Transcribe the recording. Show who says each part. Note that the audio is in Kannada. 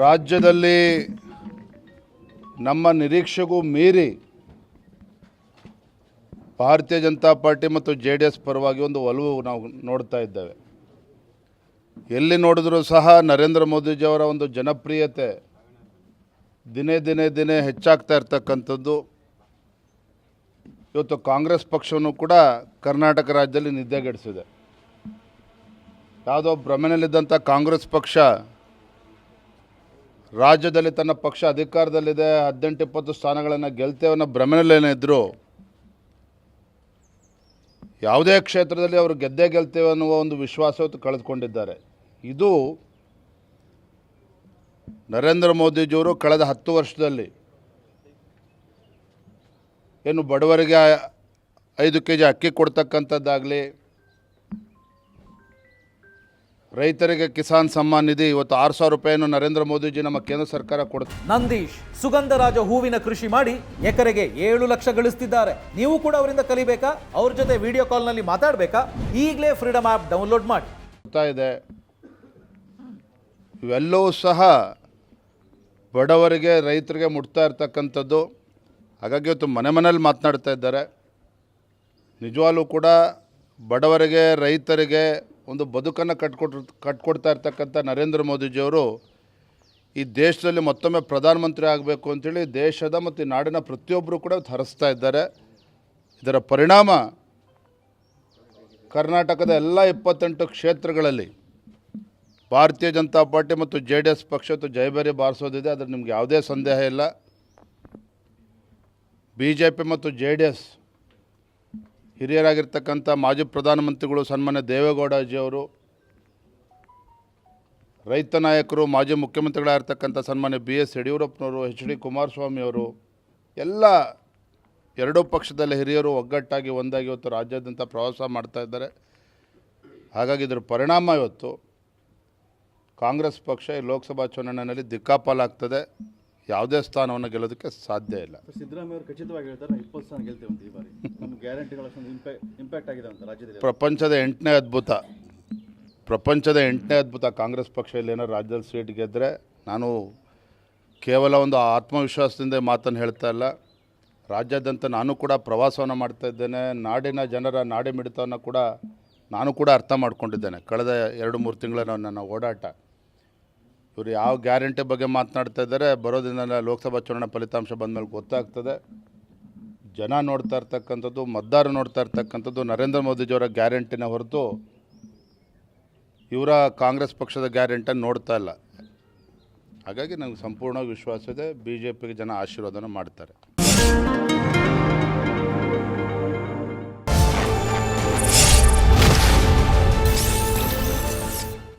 Speaker 1: ರಾಜ್ಯದಲ್ಲಿ ನಮ್ಮ ನಿರೀಕ್ಷೆಗೂ ಮೀರಿ ಭಾರತೀಯ ಜನತಾ ಪಾರ್ಟಿ ಮತ್ತು ಜೆ ಡಿ ಎಸ್ ಪರವಾಗಿ ಒಂದು ಒಲವು ನಾವು ನೋಡ್ತಾ ಇದ್ದೇವೆ. ಎಲ್ಲಿ ನೋಡಿದರೂ ಸಹ ನರೇಂದ್ರ ಮೋದಿಜಿಯವರ ಒಂದು ಜನಪ್ರಿಯತೆ ದಿನೇ ದಿನೇ ದಿನೇ ಹೆಚ್ಚಾಗ್ತಾ ಇರ್ತಕ್ಕಂಥದ್ದು. ಇವತ್ತು ಕಾಂಗ್ರೆಸ್ ಪಕ್ಷವನ್ನು ಕೂಡ ಕರ್ನಾಟಕ ರಾಜ್ಯದಲ್ಲಿ ನಿದ್ದೆಗೆಡಿಸಿದೆ. ಯಾವುದೋ ಭ್ರಮೆಯಲ್ಲಿದ್ದಂಥ ಕಾಂಗ್ರೆಸ್ ಪಕ್ಷ ರಾಜ್ಯದಲ್ಲಿ ತನ್ನ ಪಕ್ಷ ಅಧಿಕಾರದಲ್ಲಿದೆ, ಹದಿನೆಂಟು, ಇಪ್ಪತ್ತು ಸ್ಥಾನಗಳನ್ನು ಗೆಲ್ತೇವೆ ಅನ್ನೋ ಯಾವುದೇ ಕ್ಷೇತ್ರದಲ್ಲಿ ಅವರು ಗೆದ್ದೇ ಗೆಲ್ತೇವೆ ಅನ್ನುವ ಒಂದು ವಿಶ್ವಾಸ ಕಳೆದುಕೊಂಡಿದ್ದಾರೆ. ಇದು ನರೇಂದ್ರ ಮೋದಿಜಿಯವರು ಕಳೆದ ಹತ್ತು ವರ್ಷದಲ್ಲಿ ಏನು ಬಡವರಿಗೆ ಐದು ಕೆ ಜಿ ಅಕ್ಕಿ ಕೊಡ್ತಕ್ಕಂಥದ್ದಾಗಲಿ ರೈತರಿಗೆ ಕಿಸಾನ್ ಸಮ್ಮಾನ್ ನಿಧಿ. ಇವತ್ತು ಆರು ಸಾವಿರ ರೂಪಾಯಿಯನ್ನು ನರೇಂದ್ರ ಮೋದಿಜಿ ನಮ್ಮ ಕೇಂದ್ರ ಸರ್ಕಾರ ಕೊಡುತ್ತೆ.
Speaker 2: ನಂದೀಶ್ ಸುಗಂಧರಾಜ ಹೂವಿನ ಕೃಷಿ ಮಾಡಿ ಎಕರೆಗೆ ಏಳು ಲಕ್ಷ ಗಳಿಸ್ತಿದ್ದಾರೆ. ನೀವು ಕೂಡ ಅವರಿಂದ ಕಲಿಬೇಕಾ? ಅವ್ರ ಜೊತೆ ವಿಡಿಯೋ ಕಾಲ್ನಲ್ಲಿ ಮಾತಾಡಬೇಕಾ? ಈಗಲೇ ಫ್ರೀಡಮ್ ಆ್ಯಪ್ ಡೌನ್ಲೋಡ್ ಮಾಡಿ.
Speaker 1: ಗೊತ್ತಾ ಇದೆ. ಇವೆಲ್ಲವೂ ಸಹ ಬಡವರಿಗೆ ರೈತರಿಗೆ ಮುಟ್ತಾ ಇರ್ತಕ್ಕಂಥದ್ದು. ಹಾಗಾಗಿ ಇವತ್ತು ಮನೆ ಮನೇಲಿ ಮಾತನಾಡ್ತಾ ಇದ್ದಾರೆ. ನಿಜವಾಗ್ಲೂ ಕೂಡ ಬಡವರಿಗೆ ರೈತರಿಗೆ ಒಂದು ಬದುಕನ್ನು ಕಟ್ಕೊಟ್ ಕಟ್ಕೊಡ್ತಾ ಇರ್ತಕ್ಕಂಥ ನರೇಂದ್ರ ಮೋದಿಜಿಯವರು ಈ ದೇಶದಲ್ಲಿ ಮತ್ತೊಮ್ಮೆ ಪ್ರಧಾನಮಂತ್ರಿ ಆಗಬೇಕು ಅಂತೇಳಿ ದೇಶದ ಮತ್ತು ನಾಡಿನ ಪ್ರತಿಯೊಬ್ಬರು ಕೂಡ ಹರಿಸ್ತಾ ಇದ್ದಾರೆ. ಇದರ ಪರಿಣಾಮ ಕರ್ನಾಟಕದ ಎಲ್ಲ ಇಪ್ಪತ್ತೆಂಟು ಕ್ಷೇತ್ರಗಳಲ್ಲಿ ಭಾರತೀಯ ಜನತಾ ಪಾರ್ಟಿ ಮತ್ತು ಜೆ ಡಿ ಎಸ್ ಪಕ್ಷ ಮತ್ತು ಬಾರಿಸೋದಿದೆ. ಅದ್ರ ನಿಮ್ಗೆ ಯಾವುದೇ ಸಂದೇಹ ಇಲ್ಲ. ಬಿ ಜೆ ಪಿ ಮತ್ತು ಜೆ ಡಿ ಎಸ್ ಹಿರಿಯರಾಗಿರ್ತಕ್ಕಂಥ ಮಾಜಿ ಪ್ರಧಾನಮಂತ್ರಿಗಳು ಸನ್ಮಾನ್ಯ ದೇವೇಗೌಡಜಿಯವರು, ರೈತ ನಾಯಕರು, ಮಾಜಿ ಮುಖ್ಯಮಂತ್ರಿಗಳಾಗಿರ್ತಕ್ಕಂಥ ಸನ್ಮಾನ್ಯ ಬಿ ಎಸ್ ಯಡಿಯೂರಪ್ಪನವರು, ಎಚ್ ಡಿ ಕುಮಾರಸ್ವಾಮಿಯವರು ಎಲ್ಲ ಎರಡೂ ಪಕ್ಷದಲ್ಲಿ ಹಿರಿಯರು ಒಗ್ಗಟ್ಟಾಗಿ ಒಂದಾಗಿ ಇವತ್ತು ರಾಜ್ಯಾದ್ಯಂತ ಪ್ರವಾಸ ಮಾಡ್ತಾ ಇದ್ದಾರೆ. ಹಾಗಾಗಿ ಇದರ ಪರಿಣಾಮ ಇವತ್ತು ಕಾಂಗ್ರೆಸ್ ಪಕ್ಷ ಈ ಲೋಕಸಭಾ ಚುನಾವಣೆಯಲ್ಲಿ ದಿಕ್ಕಾಪಾಲಾಗ್ತದೆ. ಯಾವುದೇ ಸ್ಥಾನವನ್ನು ಗೆಲ್ಲೋದಕ್ಕೆ ಸಾಧ್ಯ ಇಲ್ಲ.
Speaker 3: ಸಿದ್ದರಾಮಯ್ಯ ಅವರು ಖಚಿತವಾಗಿ ಹೇಳ್ತಾರೆ ಇಪ್ಪತ್ತು ಸ್ಥಾನ ಗೆಲ್ತೇವೆ ಅಂತ ಈ ಬಾರಿ. ನಮ್ಮ ಗ್ಯಾರಂಟಿಗಳು ಅಷ್ಟೊಂದು ಇಂಪ್ಯಾಕ್ಟ್ ಆಗಿದೆ ಅಂತ ರಾಜ್ಯದಲ್ಲಿ.
Speaker 1: ಪ್ರಪಂಚದ ಎಂಟನೇ ಅದ್ಭುತ. ಪ್ರಪಂಚದ ಎಂಟನೇ ಅದ್ಭುತ. ಕಾಂಗ್ರೆಸ್ ಪಕ್ಷ ಇಲ್ಲಿ ಏನಾರು ರಾಜ್ಯದಲ್ಲಿ ಸೀಟ್ ಗೆದ್ದರೆ ನಾನು ಕೇವಲ ಒಂದು ಆತ್ಮವಿಶ್ವಾಸದಿಂದ ಮಾತನ್ನು ಹೇಳ್ತಾ ಇಲ್ಲ. ರಾಜ್ಯಾದ್ಯಂತ ನಾನು ಕೂಡ ಪ್ರವಾಸವನ್ನು ಮಾಡ್ತಾ ಇದ್ದೇನೆ. ನಾಡಿನ ಜನರ ನಾಡಿ ಮಿಡಿತವನ್ನು ಕೂಡ ನಾನು ಕೂಡ ಅರ್ಥ ಮಾಡ್ಕೊಂಡಿದ್ದೇನೆ. ಕಳೆದ ಎರಡು ಮೂರು ತಿಂಗಳ ನನ್ನ ಓಡಾಟ. ಇವರು ಯಾವ ಗ್ಯಾರಂಟಿ ಬಗ್ಗೆ ಮಾತನಾಡ್ತಾ ಇದ್ದಾರೆ ಬರೋದಿನ ಲೋಕಸಭಾ ಚುನಾವಣೆ ಫಲಿತಾಂಶ ಬಂದಮೇಲೆ ಗೊತ್ತಾಗ್ತದೆ. ಜನ ನೋಡ್ತಾ ಇರ್ತಕ್ಕಂಥದ್ದು, ಮತದಾರರು ನೋಡ್ತಾ ಇರ್ತಕ್ಕಂಥದ್ದು ನರೇಂದ್ರ ಮೋದಿಜಿಯವರ ಗ್ಯಾರಂಟಿನ ಹೊರತು ಇವರ ಕಾಂಗ್ರೆಸ್ ಪಕ್ಷದ ಗ್ಯಾರಂಟಿಯನ್ನು ನೋಡ್ತಾ ಇಲ್ಲ. ಹಾಗಾಗಿ ನನಗೆ ಸಂಪೂರ್ಣ ವಿಶ್ವಾಸ ಇದೆ ಬಿ ಜೆ ಪಿಗೆ ಜನ ಆಶೀರ್ವಾದನ ಮಾಡ್ತಾರೆ.